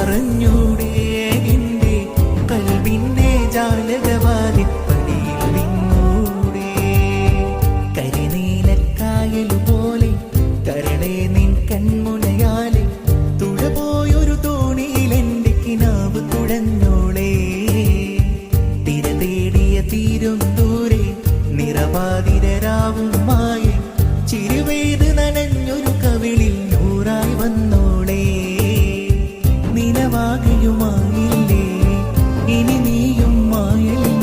വന്നൂടെ എന്റെ കൽവിന്റെ ജാലകവാതിപ്പടിയിൽ നിന്നൂടെ. കരിനീലക്കായൽ പോലെ കരളെ നിൻ കൺമുനയാലെ തുഴ തോണിയിൽ എന്റെ കിനാവ് തുഴഞ്ഞോളേ. തിര തേടിയ തീരും ദൂരെ നിറവാതിരാവും മായുമായില്ലേ ഇനി നീയും മായല്ലേ